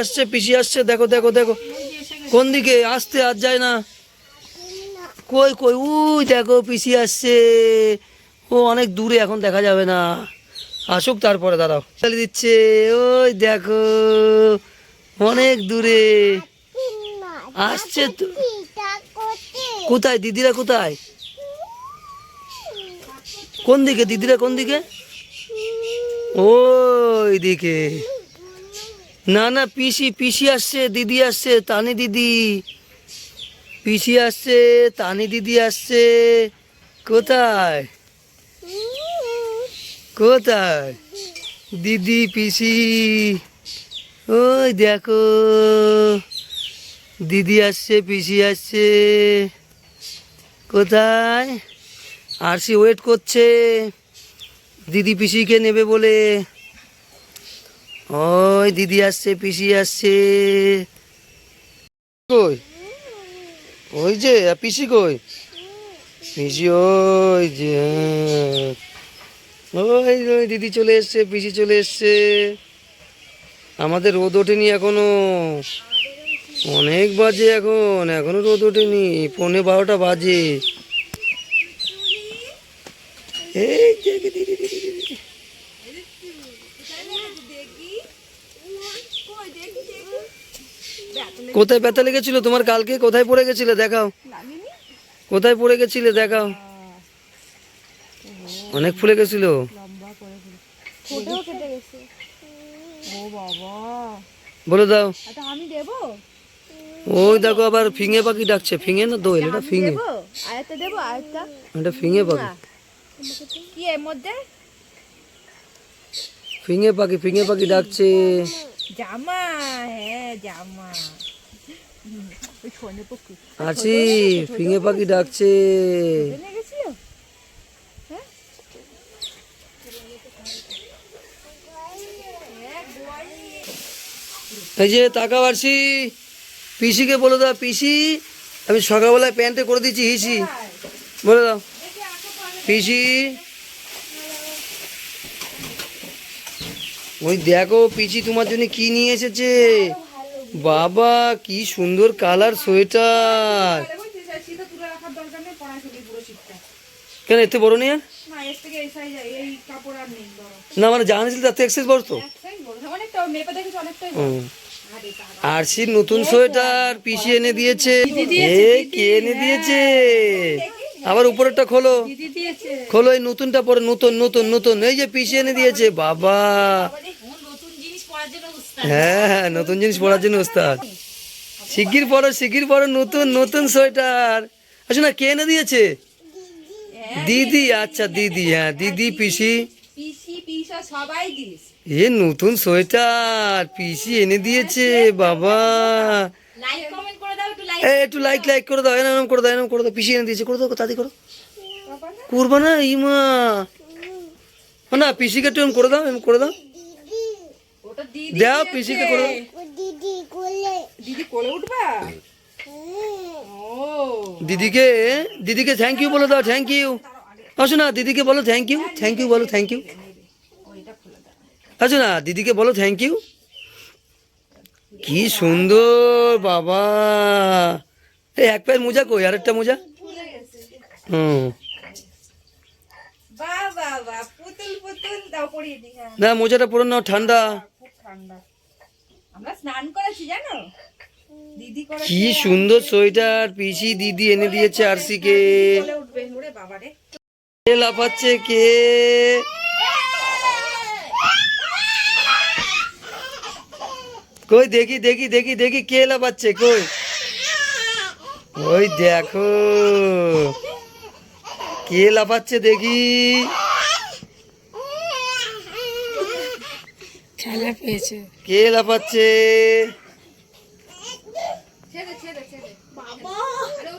আসছে, পিসি আসছে, দেখো দেখো দেখো। কোন দিকে? আসতে আর যায় না। কই কই? উই, দেখো, পিসি আসছে। ও অনেক দূরে, এখন দেখা যাবে না। আসুক তারপরে, দাঁড়াও। চালিয়ে দিচ্ছে। ওই দেখো, অনেক দূরে। আসছে তো। কোথায়? দিদিরা কোথায়? কোন দিকে? দিদিরা কোন দিকে? ওই দিকে। না না, পিসি পিসি আসছে, দিদি আসছে, তানি দিদি। পিসি আসছে, তানি দিদি আসছে। কোথায়? কোথায়? দিদি, পিসি। ওই দেখো। দিদি আসছে, পিসি আসছে। কোথায়? আর আরসি ওয়েট করছে। দিদি পিসিকে নেবে বলে। ওই দিদি আসছে, পিসি আসছে। কই? ওই যে, পিসি কই? পিসি, ওই যে, ওই ওই দিদি চলে এসছে, পিসি চলে এসছে। আমাদের রোদ ওঠেনি এখনও। অনেক বাজে এখন, এখনও রোদ ওঠেনি। পৌনে বারোটা বাজে। এই দিদি। কোথায় ব্যথা লেগেছিল? তোমার কালকে কোথায় পড়ে গেছিলে? দেখাও। কোথায় পড়ে গেছিলে? দেখাও। অনেক ফুলে গেছিল? বলে দাও। আমি দেবো ওই দেখো আবার ফিঙে পাখি ডাকছে। ফিঙে না দোয়েল? এটা ফিঙে। দেবো আরেকটা দেবো আরেকটা। এটা ফিঙে পাখি। কি এর মধ্যে? ফিঙে পাখি ফিঙে পাখি ডাকছে জামা হ্যাঁ জামা আছি ফিঙে পাখি ডাকছে এই যে টাকা বাড়ছি পিসিকে বলে দাও পিসি আমি সকালবেলায় প্যান্টে করে দিচ্ছি হিসি। বলে দাও। পিসি ওই দেখো পিসি তোমার জন্য কি নিয়ে এসেছে? বাবা, কি সুন্দর কালার সোয়েটার। কেন, এতে বড় নেই না মানে জানিস তাতে এক্সেস বড় তো। আর সে নতুন সোয়েটার পিসি এনে দিয়েছে। এ, কে এনে দিয়েছে? আবার উপরেরটা খোলো। খোলো এই নতুনটা পরে নতুন নতুন নতুন। এই যে পিসি এনে দিয়েছে বাবা। হ্যাঁ হ্যাঁ নতুন জিনিস পড়ার জন্য ওস্তাদ শিগগির পরো শিগগির পরো নতুন নতুন সোয়েটার। আচ্ছা না কে এনে দিয়েছে? দিদি আচ্ছা দিদি হ্যাঁ দিদি পিসি। এ নতুন সোয়েটার পিসি এনে দিয়েছে বাবা। লাইক কমেন্ট করে দাও একটু লাইক এ একটু লাইক লাইক করে দাও এরম করে দাও এরম করে দাও পিসি এনে দিয়েছে করে দাও তাড়াতাড়ি করো। করব না ইমা। না পিসিকে একটু করে দাও এরম করে দাও। ওটা দাও পিসিকে করে দাও। দিদি কোলে। উঠবা? দিদিকে দিদিকে থ্যাংক ইউ বলে দাও থ্যাংক ইউ আসো না দিদিকে বলো থ্যাংক ইউ থ্যাংক ইউ বলো থ্যাংক ইউ আসো না দিদিকে বলো থ্যাংক ইউ কি সুন্দর বাবা। এই এক পায়ের মোজা কই? আর একটা মোজা? হুম। হ্যাঁ। না মোজাটা পুরো নাও ঠান্ডা। খুব ঠান্ডা। আমরা স্নান করেছি জানো? দিদি করে কি সুন্দর সোয়েটার পিসি দিদি এনে দিয়েছে আরসিকে। লাফাচ্ছে কে? কই দেখি দেখি দেখি দেখি কে লাফাচ্ছে কই? ওই দেখো। কে লাফাচ্ছে দেখি। খেলা পেয়েছে। কে লাফাচ্ছে ছেড়ে ছেড়ে ছেড়ে। বাবা আরে ও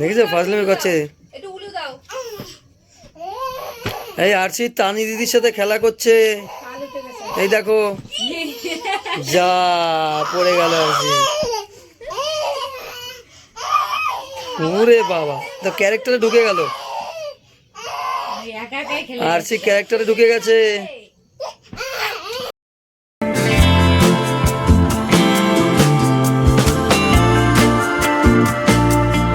দেখেছ? ফাজলামি করছে। এই আরসি তানি দিদির সাথে খেলা করছে। এই দেখো। যা পড়ে গেল আরসি ওরে বাবা। তো ক্যারেক্টারে ঢুকে গেল। আরসি ক্যারেক্টারে ঢুকে গেছে।